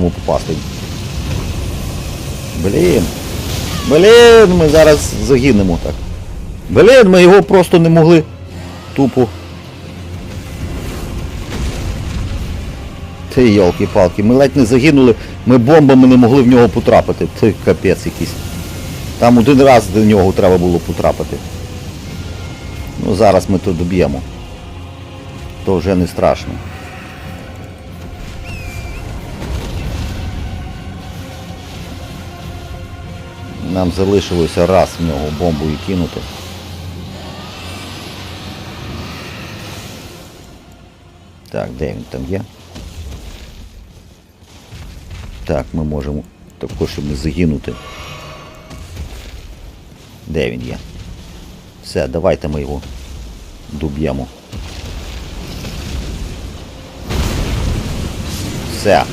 йому попасти. Блін. Блін, ми зараз загинемо так. Блін, ми його просто не могли тупо. Ти йолки-палки, ми ледь не загинули, ми бомбами не могли в нього потрапити. Ти капець якийсь. Там один раз до нього треба було потрапити. Ну зараз ми то доб'ємо. То вже не страшно. Нам залишилося раз в нього бомбою кинути. Так, де він там є? Так, ми можемо також не загинути. Де він є? Все, давайте ми його доб'ємо. Все.